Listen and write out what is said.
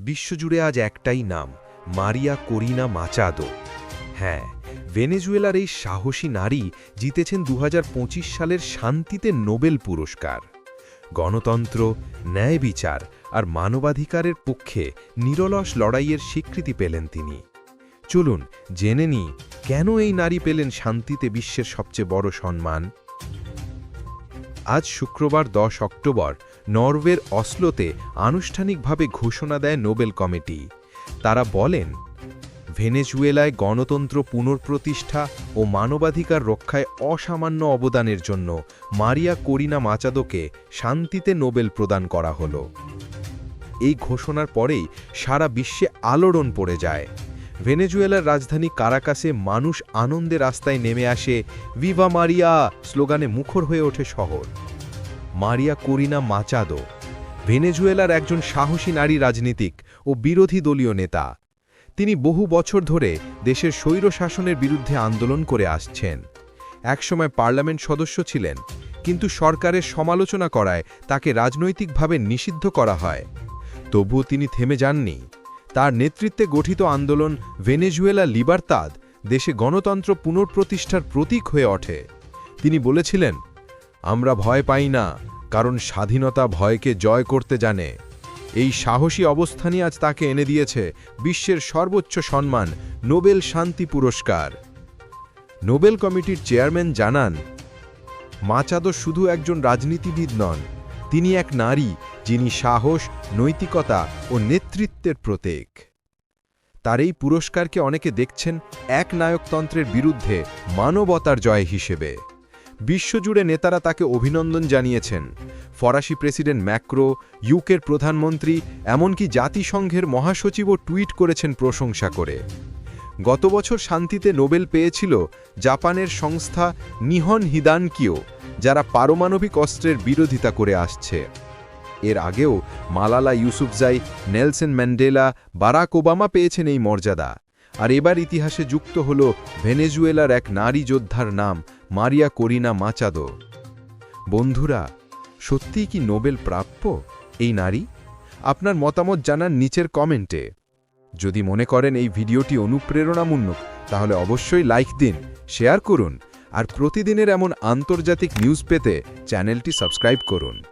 বিশ্বজুড়ে আজ একটাই নাম, মারিয়া করিনা মাচাদো। হ্যাঁ ভেনেজুয়েলার এই সাহসী নারী জিতেছেন দু হাজার পঁচিশ সালের শান্তিতে নোবেল পুরস্কার। গণতন্ত্র, ন্যায় বিচার আর মানবাধিকারের পক্ষে নিরলস লড়াইয়ের স্বীকৃতি পেলেন তিনি। চলুন জেনে নি কেন এই নারী পেলেন শান্তিতে বিশ্বের সবচেয়ে বড় সম্মান? আজ শুক্রবার দশ অক্টোবর নরওয়ের অসলোতে আনুষ্ঠানিকভাবে ঘোষণা দেয় নোবেল কমিটি। তারা বলেন, ভেনেজুয়েলায় গণতন্ত্র পুনঃপ্রতিষ্ঠা ও মানবাধিকার রক্ষায় অসামান্য অবদানের জন্য মারিয়া করিনা মাচাদোকে শান্তিতে নোবেল প্রদান করা হল। এই ঘোষণার পরেই সারা বিশ্বে আলোড়ন পড়ে যায়। ভেনেজুয়েলার রাজধানী কারাকাসে মানুষ আনন্দে রাস্তায় নেমে আসে, ভিভা মারিয়া! স্লোগানে মুখর হয়ে ওঠে শহর। মারিয়া করিনা মাচাদো, ভেনেজুয়েলার একজন সাহসী নারী রাজনীতিক ও বিরোধী দলীয় নেতা। তিনি বহু বছর ধরে দেশের স্বৈর শাসনের বিরুদ্ধে আন্দোলন করে আসছেন। একসময় পার্লামেন্ট সদস্য ছিলেন, কিন্তু সরকারের সমালোচনা করায় তাকে রাজনৈতিকভাবে নিষিদ্ধ করা হয়। তবুও তিনি থেমে যাননি। তার নেতৃত্বে গঠিত আন্দোলন ভেনেজুয়েলা লিবার্তাদ, দেশে গণতন্ত্র পুনঃপ্রতিষ্ঠার প্রতীক হয়ে ওঠে। তিনি বলেছিলেন আমরা ভয় পাই না, কারণ স্বাধীনতা ভয়কে জয় করতে জানে। এই সাহসী অবস্থানই আজ তাকে এনে দিয়েছে বিশ্বের সর্বোচ্চ সম্মান, নোবেল শান্তি পুরস্কার। নোবেল কমিটির চেয়ারম্যান জানান, মাচাদো শুধু একজন রাজনীতিবিদ নন, তিনি এক নারী, যিনি সাহস, নৈতিকতা ও নেতৃত্বের প্রতীক। তার এই পুরস্কারকে অনেকে দেখছেন এক নায়কতন্ত্রের বিরুদ্ধে মানবতার জয় হিসেবে। বিশ্বজুড়ে নেতারা তাকে অভিনন্দন জানিয়েছেন। ফরাসি প্রেসিডেন্ট ম্যাক্রো, ইউকের প্রধানমন্ত্রী, এমনকি জাতিসংঘের মহাসচিবও টুইট করেছেন প্রশংসা করে। গত বছর শান্তিতে নোবেল পেয়েছিল জাপানের সংস্থা নিহন হিদানকিও, যারা পারমাণবিক অস্ত্রের বিরোধিতা করে আসছে। এর আগেও Malala Yousafzai, Nelson Mandela, Barack Obama পেয়েছেন এই মর্যাদা। আর এবার ইতিহাসে যুক্ত হল ভেনেজুয়েলার এক নারী যোদ্ধার নাম মারিয়া করিনা মাচাদো। বন্ধুরা, সত্যিই কি নোবেল প্রাপ্য এই নারী? আপনার মতামত জানান নিচের কমেন্টে। যদি মনে করেন এই ভিডিওটি অনুপ্রেরণামূলক, তাহলে অবশ্যই লাইক দিন, শেয়ার করুন, আর প্রতিদিনের এমন আন্তর্জাতিক নিউজ পেতে চ্যানেলটি সাবস্ক্রাইব করুন।